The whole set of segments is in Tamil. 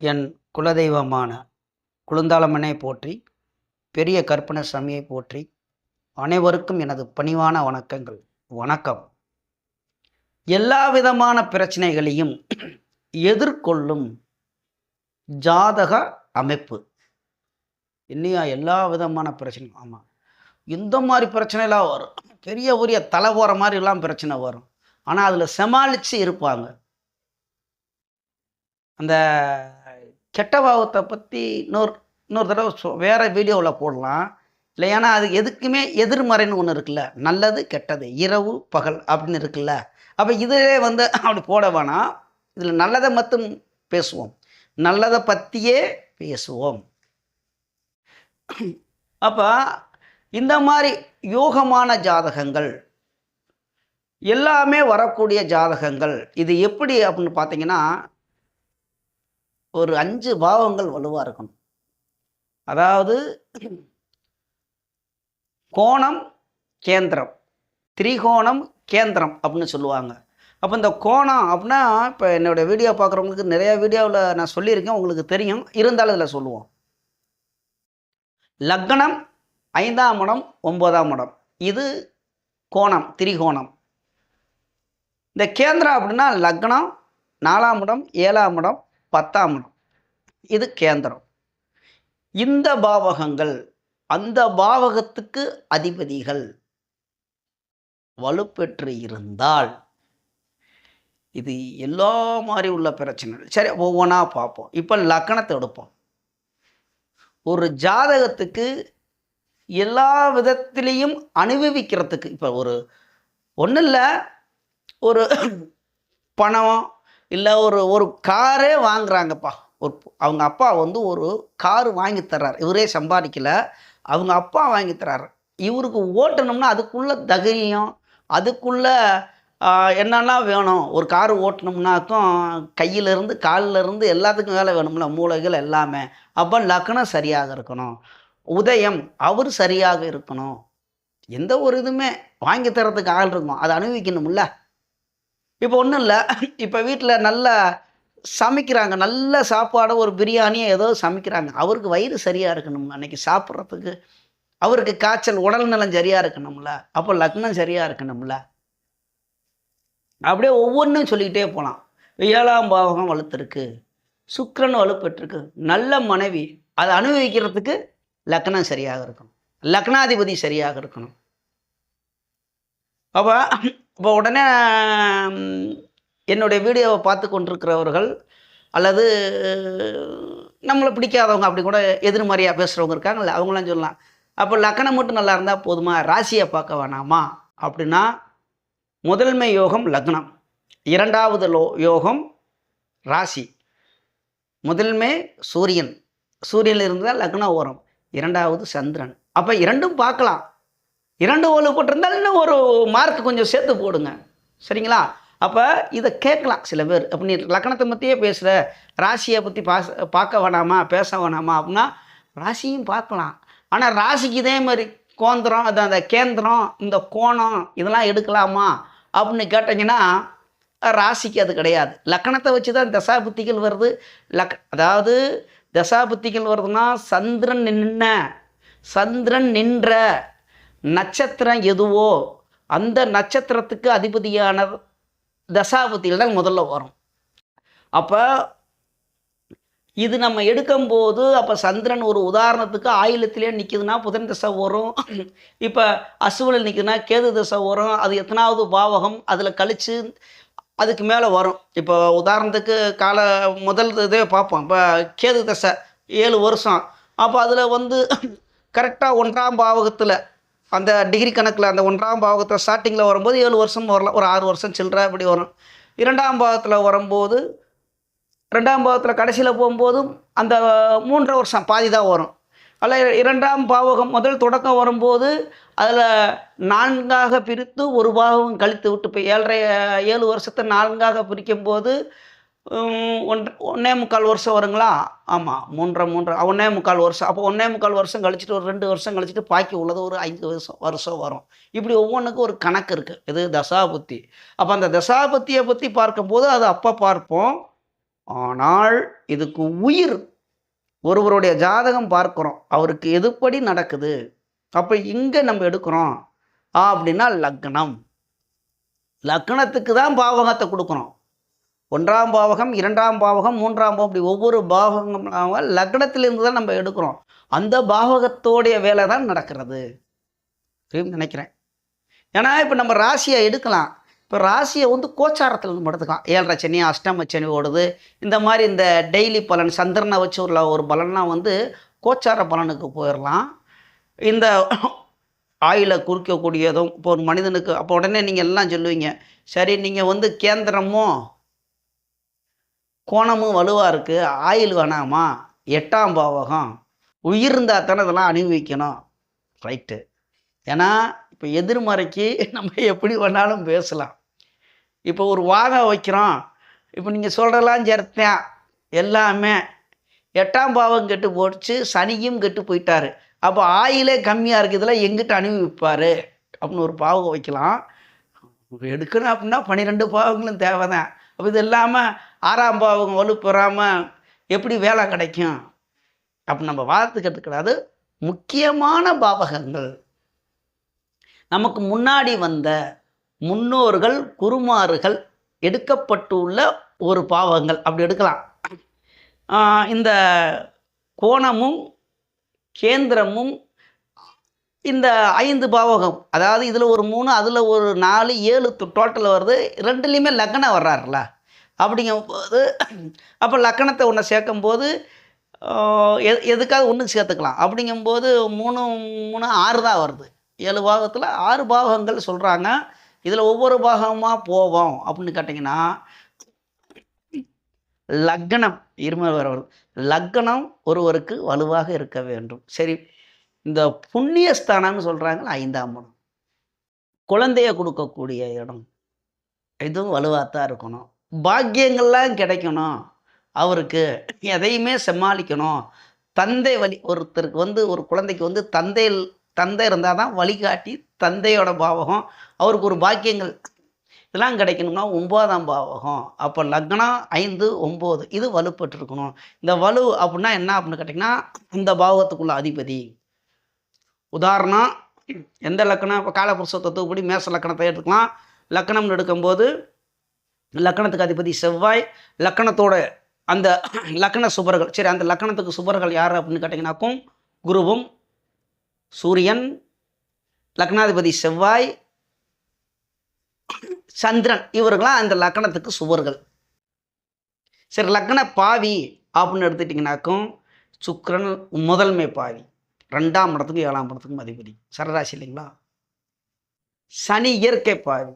என் குலதெய்வமான குழுந்தாளம்மனை போற்றி பெரிய கற்பன சாமியை போற்றி அனைவருக்கும் எனது பணிவான வணக்கங்கள். வணக்கம். எல்லா விதமான பிரச்சனைகளையும் எதிர்கொள்ளும் ஜாதக அமைப்பு. இல்லையா எல்லா விதமான பிரச்சனையும் ஆமாம் இந்த மாதிரி பிரச்சனைலாம் வரும். பெரிய பெரிய தலை போகிற மாதிரிலாம் பிரச்சனை வரும். ஆனால் அதில் சமாளித்து இருப்பாங்க. அந்த கெட்டபாவத்தை பற்றி இன்னொரு இன்னொரு தடவை சொ வேறு வீடியோவில் போடலாம். இல்லை ஏன்னா அது எதுக்குமே எதிர்மறைன்னு ஒன்று இருக்குல்ல. நல்லது கெட்டது இரவு பகல் அப்படின்னு இருக்குல்ல. அப்போ இதிலே வந்து அப்படி போட வேணாம். இதில் நல்லதை மட்டும் பேசுவோம். நல்லதை பற்றியே பேசுவோம். அப்போ இந்த மாதிரி யோகமான ஜாதகங்கள் எல்லாமே வரக்கூடிய ஜாதகங்கள் இது எப்படி அப்படின்னு பார்த்தீங்கன்னா ஒரு அஞ்சு பாவங்கள் வலுவாக இருக்கணும். அதாவது கோணம் கேந்திரம். திரிகோணம் கேந்திரம் அப்படின்னு சொல்லுவாங்க. அப்போ இந்த கோணம் அப்படின்னா இப்போ என்னோடய வீடியோ பார்க்குறவங்களுக்கு நிறைய வீடியோவில் நான் சொல்லியிருக்கேன் உங்களுக்கு தெரியும். இருந்தாலும் இதில் சொல்லுவோம். லக்னம் ஐந்தாம் இடம் ஒன்பதாம் இடம். இது கோணம் திரிகோணம். இந்த கேந்திரம் அப்படின்னா லக்னம் நாலாம் இடம் ஏழாம் இடம் பத்தாம் இடம். இது கேந்திரம். இந்த பாவகங்கள் அந்த பாவகத்துக்கு அதிபதிகள் வலுப்பெற்று இருந்தால் இது எல்லா மாதிரி உள்ள பிரச்சனைகள். சரி ஒவ்வொன்றா பார்ப்போம். இப்போ லக்கணத்தை எடுப்போம். ஒரு ஜாதகத்துக்கு எல்லா விதத்திலையும் அனுபவிக்கிறதுக்கு இப்போ ஒரு ஒன்றும் இல்லை ஒரு பணம் இல்லை ஒரு ஒரு காரே வாங்குறாங்கப்பா. ஒரு அவங்க அப்பா வந்து ஒரு கார் வாங்கி தர்றார். இவரே சம்பாதிக்கல. அவங்க அப்பா வாங்கி தர்றாரு. இவருக்கு ஓட்டணும்னா அதுக்குள்ள தைரியம் அதுக்குள்ள என்னெல்லாம் வேணும்? ஒரு கார் ஓட்டணும்னாக்கும் கையிலேருந்து காலிலேருந்து எல்லாத்துக்கும் வேலை வேணும்ல மூளைகள் எல்லாமே. அப்போ லக்னம் சரியாக இருக்கணும். உதயம் அவர் சரியாக இருக்கணும். எந்த ஒரு இதுவுமே வாங்கி தரத்துக்கு ஆள் இருக்கும் அதை அனுபவிக்கணும்ல. இப்போ ஒன்றும் இல்லை. இப்போ வீட்டில் நல்லா சமைக்கிறாங்க. நல்ல சாப்பாடை ஒரு பிரியாணியை ஏதோ சமைக்கிறாங்க. அவருக்கு வயிறு சரியாக இருக்கணும் அன்றைக்கி சாப்பிட்றதுக்கு அவருக்கு காய்ச்சல் உடல் நலம் சரியாக இருக்கணும்ல. அப்போ லக்னம் சரியாக இருக்கணும்ல. அப்படியே ஒவ்வொன்றும் சொல்லிக்கிட்டே போகலாம் ஏழாம் பாவகம் வலுத்திருக்கு. சுக்கரன் வலுப்பெற்றிருக்கு. நல்ல மனைவி. அதை அனுபவிக்கிறதுக்கு லக்னம் சரியாக இருக்கணும். லக்னாதிபதி சரியாக இருக்கணும். அப்போ இப்போ உடனே என்னுடைய வீடியோவை பார்த்து கொண்டிருக்கிறவர்கள் அல்லது நம்மளை பிடிக்காதவங்க அப்படி கூட எதிர்மறையாக பேசுகிறவங்க இருக்காங்கல்ல அவங்களாம் சொல்லலாம். அப்போ லக்கணம் மட்டும் நல்லா இருந்தால் போதுமா? ராசியை பார்க்க வேணாமா? அப்படின்னா முதன்மை யோகம் லக்னம். இரண்டாவது லோ யோகம் ராசி. முதன்மை சூரியன். சூரியனில் இருந்தால் லக்னம் ஓரம். இரண்டாவது சந்திரன். அப்போ இரண்டும் பார்க்கலாம். இரண்டு ஓலு போட்டிருந்தால் இன்னும் ஒரு மார்க் கொஞ்சம் சேர்த்து போடுங்க. சரிங்களா? அப்போ இதை கேட்கலாம் சில பேர். அப்போ நீ லக்கணத்தை பற்றியே பேசுகிற ராசியை பற்றி பாச பார்க்க வேணாமா பேச வேணாமா அப்படின்னா ராசியும் பார்க்கலாம். ஆனால் ராசிக்கு இதே மாதிரி கோந்திரம் அது அந்த கேந்திரம் இந்த கோணம் இதெல்லாம் எடுக்கலாமா அப்படின்னு கேட்டிங்கன்னா ராசிக்கு அது கிடையாது. லக்கணத்தை வச்சு தான் தசாபுத்திகள் வருது. லக் அதாவது தசாபுத்திகள் வருதுன்னா சந்திரன் நின்ன சந்திரன் நின்ற நட்சத்திரம் எதுவோ அந்த நட்சத்திரத்துக்கு அதிபதியான தசாபுத்திகள் தான் முதல்ல வரும். அப்போ இது நம்ம எடுக்கும்போது அப்போ சந்திரன் ஒரு உதாரணத்துக்கு ஆயிலத்திலே நிற்கிதுன்னா புதன் தசை வரும். இப்போ அசுவலில் நிற்குதுன்னா கேது தசை வரும். அது எத்தனாவது பாவகம் அதில் கழித்து அதுக்கு மேலே வரும். இப்போ உதாரணத்துக்கு கால முதல் இதே பார்ப்போம். இப்போ கேது தசை ஏழு வருஷம். அப்போ அதில் வந்து கரெக்டாக ஒன்றாம் பாவகத்தில் அந்த டிகிரி கணக்கில் அந்த ஒன்றாம் பாவகத்தில் ஸ்டார்டிங்கில் வரும்போது ஏழு வருஷம் வரலாம் ஒரு ஆறு வருஷம் சில்லற இப்படி வரும். இரண்டாம் பாவத்தில் வரும்போது ரெண்டாம் பாவத்தில் கடைசியில் போகும்போதும் அந்த மூன்றரை வருஷம் பாதி தான் வரும். அதில் இரண்டாம் பாவகம் முதல் தொடக்கம் வரும்போது அதில் நான்காக பிரித்து ஒரு பாகம் கழித்து விட்டு இப்போ ஏழரை ஏழு வருஷத்தை நான்காக பிரிக்கும்போது ஒன்றரை ஒன்றே முக்கால் வருஷம் வருங்களா? ஆமாம் மூன்றரை மூன்றரை ஒன்றே முக்கால் வருஷம். அப்போ ஒன்றே முக்கால் வருஷம் கழிச்சிட்டு ஒரு ரெண்டு வருஷம் கழிச்சிட்டு பாக்கி உள்ளது ஒரு ஐந்து வருஷம் வருஷம் வரும். இப்படி ஒவ்வொன்றுக்கும் ஒரு கணக்கு இருக்குது இது தசாபுத்தி. அப்போ அந்த தசாபுத்தியை பற்றி பார்க்கும்போது அது அப்போ பார்ப்போம். ஆனால் இதுக்கு உயிர் ஒருவருடைய ஜாதகம் பார்க்குறோம். அவருக்கு எதுப்படி நடக்குது? அப்போ இங்கே நம்ம எடுக்கிறோம். அப்படின்னா லக்னம். லக்னத்துக்கு தான் பாவகத்தை கொடுக்குறோம் ஒன்றாம் பாவகம் இரண்டாம் பாவகம் மூன்றாம் பாவம் இப்படி ஒவ்வொரு பாவகம் லக்னத்திலிருந்து தான் நம்ம எடுக்கிறோம். அந்த பாவகத்தோடைய வேலை தான் நடக்கிறது. அப்படின்னு நினைக்கிறேன். ஏன்னா இப்போ நம்ம ராசியை எடுக்கலாம். இப்போ ராசியை வந்து கோச்சாரத்தில் நம்ம எடுத்துக்கலாம் ஏழரை சனி அஷ்டம சனி ஓடுது. இந்த மாதிரி இந்த டெய்லி பலன் சந்திரனை வச்சு உள்ள ஒரு பலன்னா வந்து கோச்சார பலனுக்கு போயிடலாம். இந்த ஆயிலை குறிக்கக்கூடியதும் இப்போ ஒரு மனிதனுக்கு அப்போ உடனே நீங்கள் எல்லாம் சொல்லுவீங்க. சரி நீங்கள் வந்து கேந்திரமும் கோணமும் வலுவாக இருக்குது ஆயில் வேணாமா எட்டாம் பாவகம். உயிர் இருந்தால் தானே இதெல்லாம் அனுபவிக்கணும் ரைட்டு ஏன்னா இப்போ எதிர்மறைக்கு நம்ம எப்படி வேணாலும் பேசலாம். இப்போ ஒரு வாதம் வைக்கிறோம். இப்போ நீங்கள் சொல்கிறலாம் சேர்த்தேன் எல்லாமே எட்டாம் பாவம் கெட்டு போச்சு. சனியும் கெட்டு போயிட்டார். அப்போ ஆயிலே கம்மியாக இருக்குதுல எங்கிட்ட அனுபவிப்பார் அப்படின்னு ஒரு பாவம் வைக்கலாம். எடுக்கணும் அப்படின்னா பன்னிரெண்டு பாவங்களும் தேவை தான் அப்போ இது இல்லாமல் ஆறாம் பாவம் வலுப்பெறாமல் எப்படி வேலை கிடைக்கும்? அப்போ நம்ம வாதத்துக்கு கிடையாது முக்கியமான பாவகங்கள். நமக்கு முன்னாடி வந்த முன்னோர்கள் குருமார்கள் எடுக்கப்பட்டுள்ள ஒரு பாவங்கள். அப்படி எடுக்கலாம். இந்த கோணமும் கேந்திரமும் இந்த ஐந்து பாவகம் அதாவது இதில் ஒரு மூணு அதில் ஒரு நாலு ஏழு டோட்டல் வருது. ரெண்டுலேயுமே லக்னம் வர்றாருல அப்படிங்கும்போது அப்போ லக்கணத்தை ஒன்று சேர்க்கும்போது எ எதுக்காக ஒன்று சேர்த்துக்கலாம். அப்படிங்கும்போது மூணு மூணு ஆறு தான் வருது. ஏழு பாகத்தில் ஆறு பாகங்கள் சொல்கிறாங்க இதில் ஒவ்வொரு பாகமாக போவோம் அப்படின்னு கேட்டிங்கன்னா லக்னம் இருமல் வர வருது. லக்னம் ஒருவருக்கு வலுவாக இருக்க வேண்டும். சரி இந்த புண்ணியஸ்தானம்னு சொல்கிறாங்களா ஐந்தாம் இடம் குழந்தைய கொடுக்கக்கூடிய இடம். இதுவும் வலுவாக தான் இருக்கணும். பாக்கியங்கள்லாம் கிடைக்கணும். அவருக்கு எதையுமே சமாளிக்கணும். தந்தை வழி ஒருத்தருக்கு வந்து ஒரு குழந்தைக்கு வந்து தந்தை தந்தை இருந்தால் தான் வழிகாட்டி தந்தையோட பாவகம் அவருக்கு ஒரு பாக்கியங்கள் இதெல்லாம் கிடைக்கணும்னா ஒம்போதாம் பாவகம். அப்போ லக்னம் ஐந்து ஒம்பது இது வலுப்பட்டுருக்கணும். இந்த வலு அப்படின்னா என்ன அப்படின்னு கேட்டிங்கன்னா இந்த பாவகத்துக்குள்ள அதிபதி. உதாரணம் எந்த லக்கணம் இப்போ காலபுருஷ தத்துவப்படி மேச லக்கணத்தை எடுத்துக்கலாம். லக்கணம்னு எடுக்கும்போது லக்கணத்துக்கு அதிபதி செவ்வாய் லக்கணத்தோட அந்த லக்கண சுபர்கள் சரி அந்த லக்கணத்துக்கு சுபர்கள் யார் அப்படின்னு கேட்டிங்கனாக்கும் குருவும் சூரியன் லக்னாதிபதி செவ்வாய் சந்திரன் இவர்களாம் அந்த லக்கணத்துக்கு சுவர்கள் சரி லக்ன பாவி அப்படின்னு எடுத்துட்டிங்கனாக்கும் சுக்கரன் முதன்மை பாவி. ரெண்டாம் இடத்துக்கும் ஏழாம் இடத்துக்கும் அதிபதி. சரராசி இல்லைங்களா? சனி இயற்கை பாவி.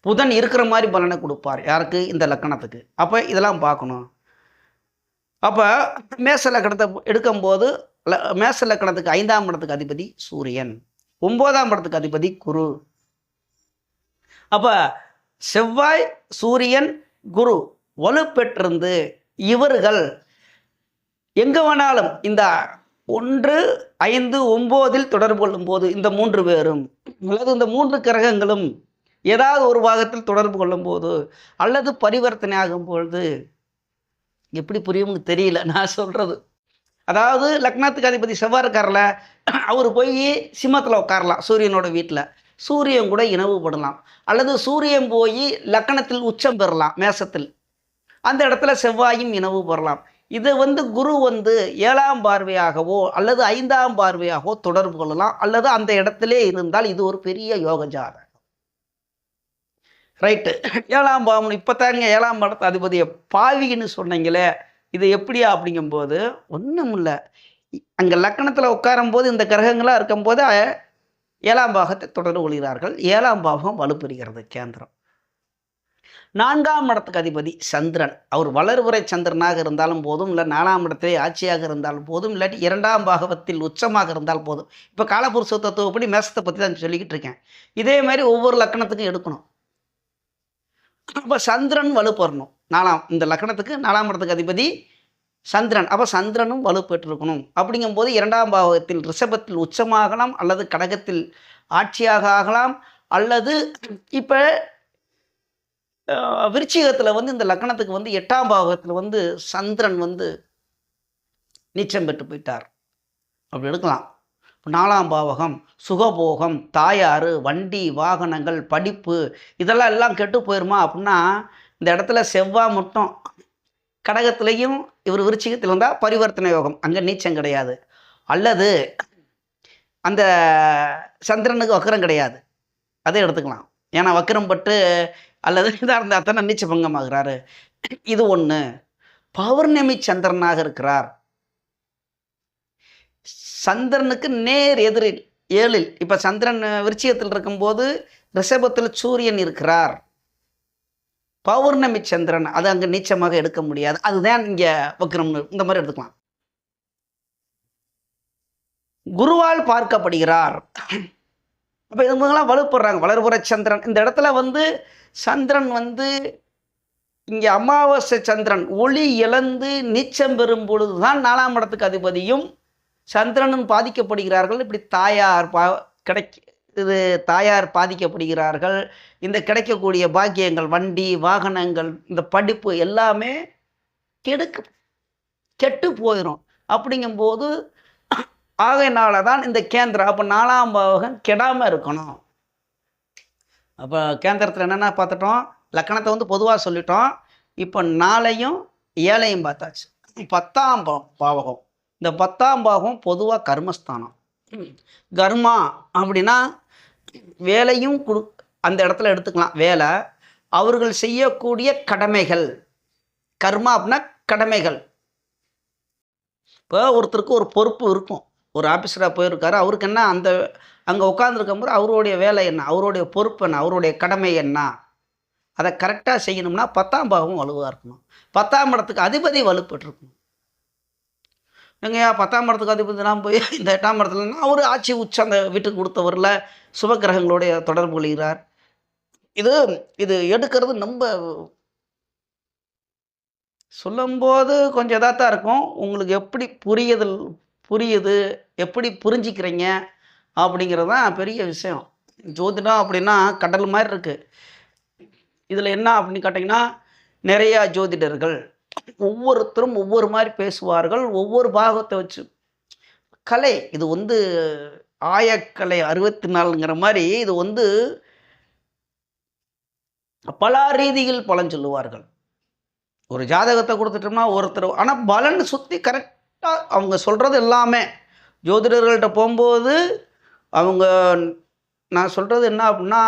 புதன் இருக்கிற மாதிரி பலனை கொடுப்பார். யாருக்கு? இந்த லக்கணத்துக்கு. அப்போ இதெல்லாம் பார்க்கணும். அப்போ மேச லக்கணத்தை எடுக்கும்போது ல- மேச லக்கணத்துக்கு ஐந்தாம் இடத்துக்கு அதிபதி சூரியன். ஒன்பதாம் இடத்துக்கு அதிபதி குரு. அப்போ செவ்வாய் சூரியன் குரு வலுப்பெற்றிருந்து இவர்கள் எங்கே வேணாலும் இந்த ஒன்று ஐந்து ஒம்போதில் தொடர்பு கொள்ளும் போது இந்த மூன்று பேரும் அல்லது இந்த மூன்று கிரகங்களும் ஏதாவது ஒரு பாகத்தில் தொடர்பு கொள்ளும்போது அல்லது பரிவர்த்தனை ஆகும்பொழுது எப்படி புரியும்னு தெரியல நான் சொல்கிறது அதாவது லக்னத்துக்கு அதிபதி செவ்வாய் இருக்கார்ல அவர் போய் சிம்மத்தில் உட்காரலாம் சூரியனோட வீட்டில் சூரியன் கூட இனவுபடலாம் அல்லது சூரியன் போய் லக்கணத்தில் உச்சம் பெறலாம் மேசத்தில். அந்த இடத்துல செவ்வாயும் இனவு பெறலாம் இது வந்து குரு வந்து ஏழாம் பார்வையாகவோ அல்லது ஐந்தாம் பார்வையாகவோ தொடர்பு கொள்ளலாம். அல்லது அந்த இடத்திலே இருந்தால் இது ஒரு பெரிய யோக ஜாதகம் ரைட்டு ஏழாம் பாவம் இப்போ தாங்க ஏழாம் படத்து அதிபதியை பாவின்னு சொன்னீங்களே இது எப்படியா அப்படிங்கும்போது ஒன்றும் இல்லை. அங்கே லக்கணத்தில் உட்காரும்போது இந்த கிரகங்களாக இருக்கும்போது ஏழாம் பாகத்தை தொடர்ந்து கொள்கிறார்கள் ஏழாம் பாகம் வலுப்பெறுகிறது கேந்திரம். நான்காம் இடத்துக்கு அதிபதி சந்திரன். அவர் வளர்வுரை சந்திரனாக இருந்தாலும் போதும் இல்லை நாலாம் இடத்திலே ஆட்சியாக இருந்தாலும் போதும் இல்லாட்டி இரண்டாம் பாகவத்தில் உச்சமாக இருந்தால் போதும். இப்போ காலபுருஷ தத்துவப்படி மேசத்தை பற்றி தான் சொல்லிக்கிட்டு இருக்கேன். இதே மாதிரி ஒவ்வொரு லக்கணத்துக்கும் எடுக்கணும். அப்போ சந்திரன் வலுப்பெறணும். நாலாம் இந்த லக்கணத்துக்கு நாலாம் இடத்துக்கு அதிபதி சந்திரன். அப்போ சந்திரனும் வலுப்பெற்றிருக்கணும். அப்படிங்கும்போது இரண்டாம் பாவகத்தில் ரிஷபத்தில் உச்சமாகலாம் அல்லது கடகத்தில் ஆட்சியாக ஆகலாம் அல்லது இப்போ விருச்சிகத்தில் வந்து இந்த லக்கணத்துக்கு வந்து எட்டாம் பாவகத்தில் வந்து சந்திரன் வந்து நீச்சம் பெற்று போயிட்டார். அப்படி எடுக்கலாம். நாலாம் பாவகம் சுகபோகம் தாயாறு வண்டி வாகனங்கள் படிப்பு இதெல்லாம் எல்லாம் கெட்டு போயிருமா அப்படின்னா இந்த இடத்துல செவ்வாய் மட்டும் கடகத்திலையும் இவர் விருச்சிகத்தில் இருந்தால் பரிவர்த்தனை யோகம். அங்கே நீச்சம் கிடையாது. அல்லது அந்த சந்திரனுக்கு வக்கரம் கிடையாது. அதை எடுத்துக்கலாம். ஏன்னா வக்கரம் பட்டு அல்லது இதாக இருந்தால் தானே நீச்ச பங்கமாகிறாரு இது ஒன்று பௌர்ணமி சந்திரனாக இருக்கிறார். சந்திரனுக்கு நேர் எதிரில் ஏழில். இப்போ சந்திரன் விருச்சிகத்தில் இருக்கும்போது ரிஷபத்தில் சூரியன் இருக்கிறார். பௌர்ணமி சந்திரன் அது அங்கே நீச்சமாக எடுக்க முடியாது. அதுதான் இங்கே வக்ரம்னு இந்த மாதிரி எடுத்துக்கலாம். குருவால் பார்க்கப்படுகிறார். அப்போ இவங்கெல்லாம் வலுப்படுறாங்க. வளர்புற சந்திரன். இந்த இடத்துல வந்து சந்திரன் வந்து இங்கே அமாவாசை சந்திரன். ஒளி இழந்து நீச்சம் பெறும் பொழுது தான் நாலாம் இடத்துக்கு அதிபதியும் சந்திரனும் பாதிக்கப்படுகிறார்கள். இப்படி தாயார் பா கிடைக்க இது தாயார் பாதிக்கப்படுகிறார்கள். இந்த கிடைக்கக்கூடிய பாக்கியங்கள் வண்டி வாகனங்கள் இந்த படிப்பு எல்லாமே கெடுக்கு கெட்டு போயிடும் அப்படிங்கும்போது ஆகையினால தான் இந்த கேந்திரம் அப்போ நாலாம் பாவகம் கெடாமல் இருக்கணும். அப்போ கேந்திரத்தில் என்னென்ன பார்த்துட்டோம் லக்கணத்தை வந்து பொதுவாக சொல்லிட்டோம். இப்போ நாளையும் ஏழையும் பார்த்தாச்சு. பத்தாம் பாவகம். இந்த பத்தாம் பாகம் பொதுவாக கர்மஸ்தானம். கர்மா அப்படின்னா வேலையும் கொடு அந்த இடத்துல எடுத்துக்கலாம். வேலை அவர்கள் செய்யக்கூடிய கடமைகள். கர்மா அப்படின்னா கடமைகள். இப்போ ஒருத்தருக்கு ஒரு பொறுப்பு இருக்கும். ஒரு ஆஃபீஸராக போயிருக்காரு அவருக்கு என்ன அந்த அங்கே உட்காந்துருக்கும்போது அவருடைய வேலை என்ன? அவருடைய பொறுப்பு என்ன? அவருடைய கடமை என்ன? அதை கரெக்டாக செய்யணும்னா பத்தாம் பாகம் வலுவாக இருக்கணும். பத்தாம் இடத்துக்கு அதிபதி வலுப்பட்டிருக்கணும். எங்கேயா பத்தாம் மரத்துக்கு அதிபதி நான் போய் இந்த எட்டாம் இடத்துலனா அவர் ஆட்சி உச்ச அந்த வீட்டுக்கு கொடுத்தவரில் சுபகிரகங்களுடைய தொடர்பு கொள்கிறார். இது இது எடுக்கிறது நம்ம சொல்லும்போது கொஞ்சம் இதாகத்தான் இருக்கும். உங்களுக்கு எப்படி புரியுதல் புரியுது எப்படி புரிஞ்சிக்கிறீங்க அப்படிங்கிறது தான் பெரிய விஷயம். ஜோதிடம் அப்படின்னா கடல் மாதிரி இருக்குது இதில் என்ன அப்படின்னு கேட்டிங்கன்னா நிறையா ஜோதிடர்கள். ஒவ்வொருத்தரும் ஒவ்வொரு மாதிரி பேசுவார்கள் ஒவ்வொரு பாகத்தை வச்சு. கலை இது வந்து ஆயக்கலை அறுபத்தி நாலுங்கிற மாதிரி இது வந்து பல ரீதியில் பலன் சொல்லுவார்கள். ஒரு ஜாதகத்தை கொடுத்துட்டோம்னா ஒருத்தர் ஆனால் பலன் சுற்றி கரெக்டாக அவங்க சொல்கிறது எல்லாமே. ஜோதிடர்கள்ட்ட போகும்போது அவங்க நான் சொல்கிறது என்ன அப்படின்னா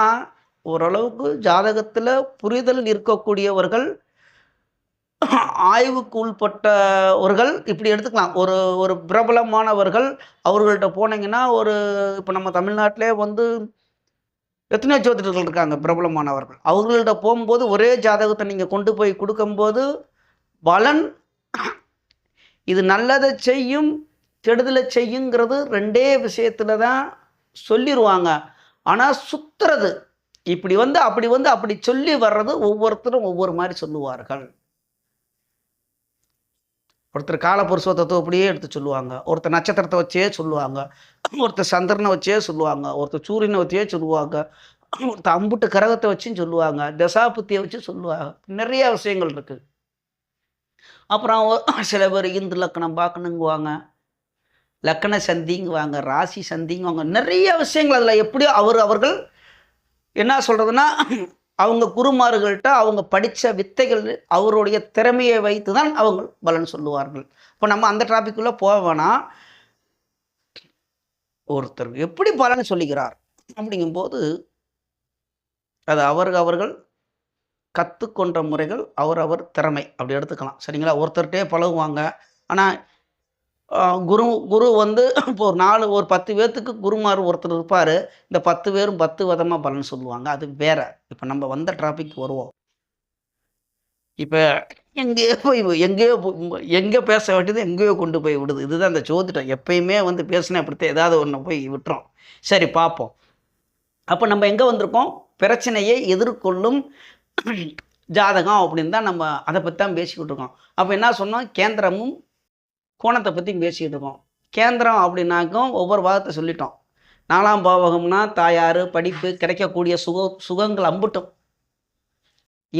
ஓரளவுக்கு ஜாதகத்தில் புரிதல் இருக்கக்கூடியவர்கள் ஆய்வுக்கு உள்பட்டவர்கள் இப்படி எடுத்துக்கலாம். ஒரு ஒரு பிரபலமானவர்கள் அவர்கள்ட்ட போனீங்கன்னா ஒரு இப்போ நம்ம தமிழ்நாட்டிலே வந்து எத்தனையோ ஜோதிடர்கள் இருக்காங்க பிரபலமானவர்கள். அவர்கள்ட்ட போகும்போது ஒரே ஜாதகத்தை நீங்கள் கொண்டு போய் கொடுக்கும்போது பலன் இது நல்லதை செய்யும் கெடுதலை செய்யுங்கிறது ரெண்டே விஷயத்தில் தான் சொல்லிடுவாங்க ஆனால் சுத்துறது. இப்படி வந்து அப்படி வந்து அப்படி சொல்லி வர்றது ஒவ்வொருத்தரும் ஒவ்வொரு மாதிரி சொல்லுவார்கள். ஒருத்தர் காலபுருஷ தத்துவப்படியே எடுத்து சொல்லுவாங்க. ஒருத்தர் நட்சத்திரத்தை வச்சே சொல்லுவாங்க. ஒருத்தர் சந்திரனை வச்சே சொல்லுவாங்க. ஒருத்தர் சூரியனை வச்சே சொல்லுவாங்க. ஒருத்தர் அம்புட்டு கிரகத்தை வச்சும் சொல்லுவாங்க. தசாபுத்தியை வச்சு சொல்லுவாங்க. நிறைய விஷயங்கள் இருக்குது அப்புறம் சில பேர் இந்து லக்கணம் பார்க்கணுங்குவாங்க. லக்கண சந்திங்குவாங்க ராசி சந்திங்குவாங்க. நிறைய விஷயங்கள் அதில் எப்படியோ அவர் அவர்கள் என்ன சொல்கிறதுனா அவங்க குருமார்கள்ட்ட அவங்க படித்த வித்தைகள் அவருடைய திறமையை வைத்து தான் அவங்க பலன் சொல்லுவார்கள். இப்போ நம்ம அந்த டாபிக்குள்ளே போக வேணாம் ஒருத்தர் எப்படி பலன் சொல்லுகிறார் அப்படிங்கும்போது அது அவர்கள் அவர்கள் கற்றுக்கொண்ட முறைகள் அவர் அவர் திறமை. அப்படி எடுத்துக்கலாம். சரிங்களா? ஒருத்தர்கிட்டே பழகுவாங்க. ஆனால் குரு குரு வந்து இப்போ ஒரு நாலு ஒரு பத்து பேர்த்துக்கு குருமார் ஒருத்தர் இருப்பார். இந்த பத்து பேரும் பத்து விதமாக பலன் சொல்லுவாங்க. அது வேற. இப்போ நம்ம வந்த டாபிக் வருவோம். இப்போ எங்கேயோ போய் எங்கேயோ எங்கே பேச வேண்டியது எங்கேயோ கொண்டு போய் விடுது. இதுதான் அந்த ஜோதிடம். எப்பயுமே வந்து பேசினா அப்படித்தான் ஏதாவது ஒன்று போய் விட்டுறோம் சரி பார்ப்போம். அப்போ நம்ம எங்கே வந்திருக்கோம்? பிரச்சனையை எதிர்கொள்ளும் ஜாதகம் அப்படின்னு தான் நம்ம அதை பற்றி தான் பேசிக்கிட்டு இருக்கோம். அப்போ என்ன சொன்னோம்? கேந்திரமும் கோணத்தை பற்றி பேசிக்கிட்டு இருக்கோம். கேந்திரம் அப்படின்னாக்கும் ஒவ்வொரு பாகத்தை சொல்லிட்டோம். நாலாம் பாவகம்னா தாயார் படிப்பு கிடைக்கக்கூடிய சுக சுகங்கள் அம்புட்டும்.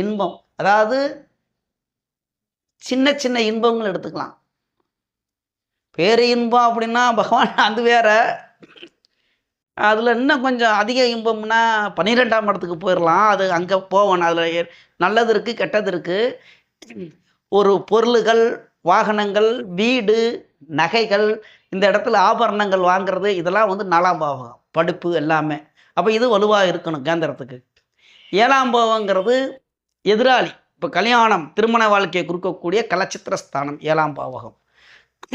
இன்பம். அதாவது சின்ன சின்ன இன்பங்கள் எடுத்துக்கலாம். பேரு இன்பம் அப்படின்னா பகவான் அது வேற. அதில் இன்னும் கொஞ்சம் அதிக இன்பம்னா பன்னிரெண்டாம் இடத்துக்கு போயிடலாம் அது அங்கே போவோம். அதில் நல்லது இருக்குது கெட்டது இருக்குது ஒரு பொருள்கள் வாகனங்கள் வீடு நகைகள் இந்த இடத்துல ஆபரணங்கள் வாங்குறது இதெல்லாம் வந்து நாலாம் பாவகம் படிப்பு எல்லாமே. அப்போ இது வலுவாக இருக்கணும் கேந்திரத்துக்கு. ஏழாம் பாவங்கிறது எதிராளி இப்போ கல்யாணம் திருமண வாழ்க்கையை கொடுக்கக்கூடிய கலச்சித்திர ஸ்தானம் ஏழாம் பாவகம்.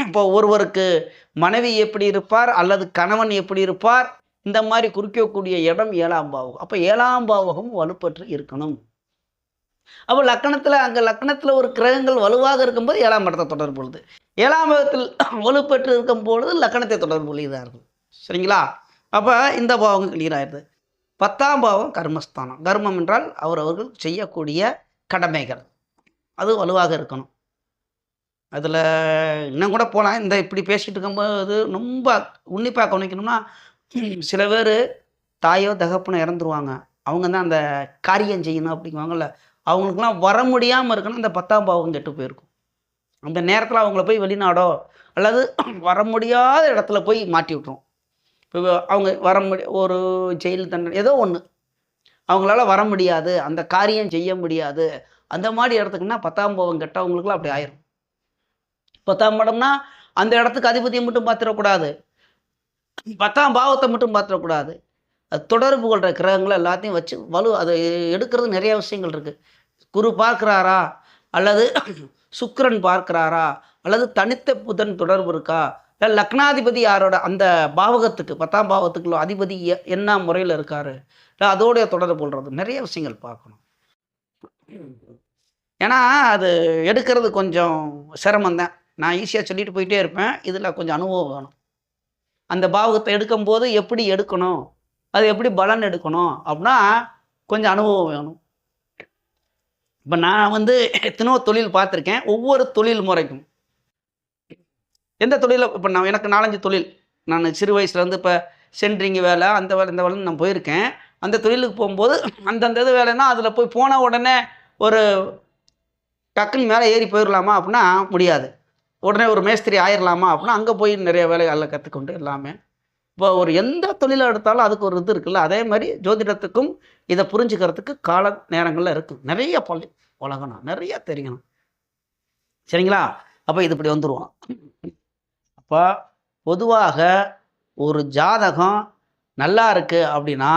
இப்போ ஒருவருக்கு மனைவி எப்படி இருப்பார் அல்லது கணவன் எப்படி இருப்பார் இந்த மாதிரி குறிக்கக்கூடிய இடம் ஏழாம் பாவகம். அப்போ ஏழாம் பாவகம் வலுப்பற்று இருக்கணும். அப்போ லக்கணத்தில் அங்கே லக்கணத்தில் ஒரு கிரகங்கள் வலுவாக இருக்கும்போது ஏழாம் இடத்தை தொடர்பு ஏழாம் இடத்தில் வலுப்பெற்று இருக்கும் பொழுது லக்கணத்தை தொடர்பு கொள்கிறார்கள் சரிங்களா? அப்போ இந்த பாவம் கிளியர் ஆயிடுது. பத்தாம் பாவம் கர்மஸ்தானம். கர்மம் என்றால் அவர் அவர்கள் செய்யக்கூடிய கடமைகள். அது வலுவாக இருக்கணும். அதில் இன்னும் கூட போகலாம் இந்த இப்படி பேசிகிட்டு இருக்கும்போது ரொம்ப உன்னிப்பாக கவனிக்கணும்னா சில பேர் தாயோ தகப்பனோ இறந்துருவாங்க. அவங்க தான் அந்த காரியம் செய்யணும் அப்படிங்குவாங்கல்ல. அவங்களுக்குலாம் வர முடியாமல் இருக்குன்னா அந்த பத்தாம் பாவம் கெட்டு போயிருக்கும். அந்த நேரத்தில் அவங்கள போய் வெளிநாடோ அல்லது வர முடியாத இடத்துல போய் மாட்டி விட்ரும் இப்போ அவங்க வர முடி ஒரு ஜெயில் தண்டனை ஏதோ ஒன்று அவங்களால வர முடியாது அந்த காரியம் செய்ய முடியாது. அந்த மாதிரி இடத்துக்குன்னா பத்தாம் பாவம் கெட்டவங்களுக்குலாம் அப்படி ஆயிரும். பத்தாம் படம்னா அந்த இடத்துக்கு அதிபதியை மட்டும் பார்த்துடக்கூடாது. பத்தாம் பாவத்தை மட்டும் பார்த்துடக்கூடாது. அது தொடர்பு கொள்கிற கிரகங்களை எல்லாத்தையும் வச்சு வலு அதை எடுக்கிறது நிறைய விஷயங்கள் இருக்குது குரு பார்க்குறாரா? அல்லது சுக்கரன் பார்க்குறாரா? அல்லது தனித்த புதன் தொடர்பு இருக்கா? இல்லை லக்னாதிபதி யாரோட அந்த பாவகத்துக்கு பத்தாம் பாவத்துக்குள்ள அதிபதி என்ன முறையில் இருக்காரு? இல்லை அதோடைய தொடர்பு கொள்வது நிறைய விஷயங்கள் பார்க்கணும். ஏன்னா அது எடுக்கிறது கொஞ்சம் சிரமம்தான். நான் ஈஸியாக சொல்லிட்டு போயிட்டே இருப்பேன். இதில் கொஞ்சம் அனுபவம் வேணும். அந்த பாவகத்தை எடுக்கும்போது எப்படி எடுக்கணும்? அது எப்படி பலன் எடுக்கணும்? அப்படின்னா கொஞ்சம் அனுபவம் வேணும். இப்போ நான் வந்து எத்தனோ தொழில் பார்த்துருக்கேன். ஒவ்வொரு தொழில் முறைக்கும். எந்த தொழிலில் இப்போ நான் எனக்கு நாலஞ்சு தொழில். நான் சிறு வயசுலேருந்து இப்போ சென்ட்ரிங் வேலை அந்த வேலை இந்த வேலைன்னு நான் போயிருக்கேன். அந்த தொழிலுக்கு போகும்போது அந்தந்த இது வேலைன்னா அதில் போய் போன உடனே ஒரு டக்குன்னு மேலே ஏறி போயிடலாமா அப்படின்னா முடியாது. உடனே ஒரு மேஸ்திரி ஆயிடலாமா அப்படின்னா அங்கே போய் நிறைய வேலைகளில் கற்றுக்கொண்டு எல்லாமே இப்போ ஒரு எந்த தொழிலை எடுத்தாலும் அதுக்கு ஒரு இது இருக்குல்ல அதே மாதிரி ஜோதிடத்துக்கும் இதை புரிஞ்சுக்கிறதுக்கு கால நேரங்களில் இருக்குது நிறைய பள்ளி உலகணும் நிறைய தெரியணும் சரிங்களா? அப்போ இது இப்படி வந்துடுவோம் அப்போ பொதுவாக ஒரு ஜாதகம் நல்லா இருக்குது அப்படின்னா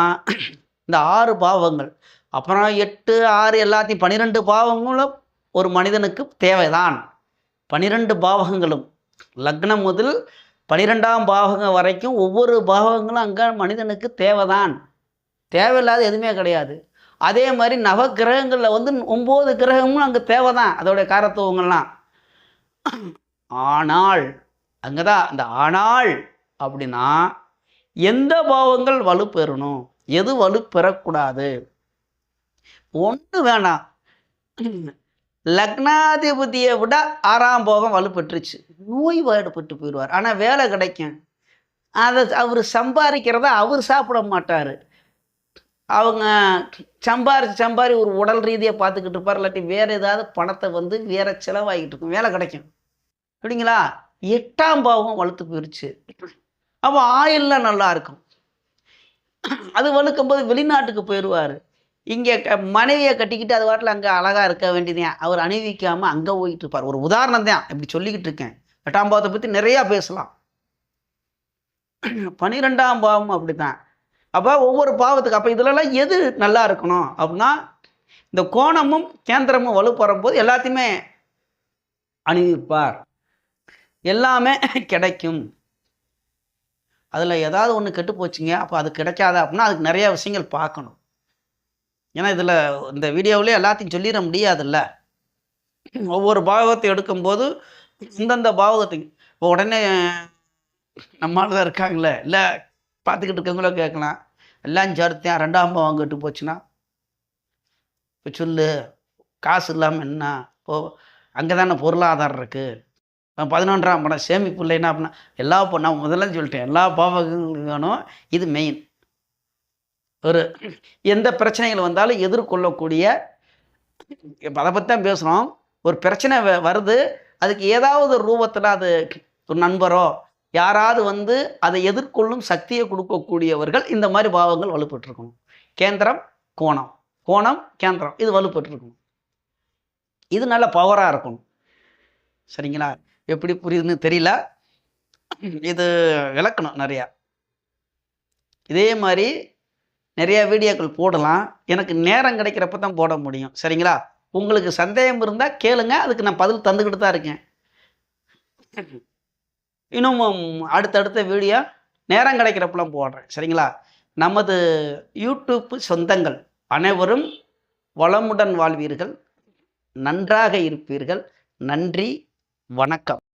இந்த ஆறு பாவங்கள் அப்புறம் எட்டு ஆறு எல்லாத்தையும் பன்னிரெண்டு பாவங்களும் ஒரு மனிதனுக்கு தேவைதான். பன்னிரெண்டு பாவகங்களும் லக்னம் முதல் பனிரெண்டாம் பாவகம் வரைக்கும் ஒவ்வொரு பாவகங்களும் அங்கே மனிதனுக்கு தேவைதான். தேவையில்லாத எதுவுமே கிடையாது. அதே மாதிரி நவ கிரகங்களில் வந்து ஒம்பது கிரகமும் அங்கே தேவை தான் அதோடைய காரத்துவங்கள்லாம். ஆனால் அங்கே தான் அந்த ஆனால் அப்படின்னா எந்த பாவங்கள் வலுப்பெறணும்? எது வலுப்பெறக்கூடாது? ஒன்று வேணாம். லக்னாதிபதியை விட ஆறாம் போகம் வலுப்பெற்றுச்சு. நோய் வாடுபட்டு போயிடுவார். ஆனால் வேலை கிடைக்கும். அதை அவர் சம்பாதிக்கிறத அவர் சாப்பிட மாட்டார். அவங்க சம்பாரிச்சு சம்பாரி ஒரு உடல் ரீதியாக பார்த்துக்கிட்டு இருப்பார். இல்லாட்டி வேறு ஏதாவது பணத்தை வந்து வேற செலவாகிட்டு இருக்கும். வேலை கிடைக்கும். அப்படிங்களா எட்டாம் பாவம் வளர்த்து போயிடுச்சு அப்போ ஆயில்லாம் நல்லா இருக்கும். அது வலுக்கும் போது வெளிநாட்டுக்கு போயிடுவார். இங்கே க மனைவியை கட்டிக்கிட்டு அது வாட்டில் அங்கே அழகாக இருக்க வேண்டியதான் அவர் அணிவிக்காமல் அங்கே போயிட்டு இருப்பார். ஒரு உதாரணம் தான். இப்படி சொல்லிக்கிட்டு இருக்கேன். எட்டாம் பாவத்தை பற்றி நிறையா பேசலாம். பனிரெண்டாம் பாவம் அப்படி தான் அப்போ ஒவ்வொரு பாவத்துக்கு அப்போ இதுலலாம் எது நல்லா இருக்கணும் அப்படின்னா இந்த கோணமும் கேந்திரமும் வலுப்படும் போது எல்லாத்தையுமே அணிவிப்பார். எல்லாமே கிடைக்கும். அதில் ஏதாவது ஒன்று கெட்டு போச்சுங்க அப்போ அது கிடைக்காத அப்படின்னா அதுக்கு நிறையா விஷயங்கள் பார்க்கணும். ஏன்னா இதில் இந்த வீடியோவிலே எல்லாத்தையும் சொல்லிட முடியாதுல்ல. ஒவ்வொரு பாவத்தை எடுக்கும்போது இந்தந்த பாவகத்துக்கு. இப்போ உடனே நம்மளால தான் இருக்காங்களே இல்லை பார்த்துக்கிட்டு இருக்கவங்களோ கேட்கலாம் எல்லாம் சேர்த்தேன் ரெண்டாம் பாவம் கெட்டு போச்சுன்னா? இப்போ சொல்லு காசு இல்லாமல் என்ன? இப்போ அங்கே தானே பொருளாதாரம் இருக்குது பதினொன்றாம் படம் சேமிப்பு இல்லைன்னா அப்படின்னா எல்லா பா- நான் முதல்ல சொல்லிட்டேன் எல்லா பாவங்களும் இது மெயின் ஒரு எந்த பிரச்சனைகள் வந்தாலும் எதிர்கொள்ளக்கூடிய இப்போ அதை பற்றி தான் பேசுகிறோம் ஒரு பிரச்சனை வ- வருது அதுக்கு ஏதாவது ஒரு ரூபத்தில் அது ஒரு நண்பரோ யாராவது வந்து அதை எதிர்கொள்ளும் சக்தியை கொடுக்கக்கூடியவர்கள் இந்த மாதிரி பாவங்கள் வலுப்பெற்றிருக்கணும் கேந்திரம் கோணம். கோணம் கேந்திரம். இது வலுப்பெற்றிருக்கணும் இது நல்ல பவராக இருக்கணும். சரிங்களா? எப்படி புரியுதுன்னு தெரியல. இது விளக்கணும் நிறையா. இதே மாதிரி நிறைய வீடியோக்கள் போடலாம். எனக்கு நேரம் கிடைக்கிறப்ப தான் போட முடியும். சரிங்களா? உங்களுக்கு சந்தேகம் இருந்தால் கேளுங்க அதுக்கு நான் பதில் தந்துக்கிட்டு தான் இருக்கேன். இன்னும் அடுத்தடுத்த வீடியோ நேரம் கிடைக்கிறப்பெல்லாம் போடுறேன். சரிங்களா? நமது யூடியூப் சொந்தங்கள் அனைவரும் வளமுடன் வாழ்வீர்கள். நன்றாக இருப்பீர்கள். நன்றி வணக்கம்.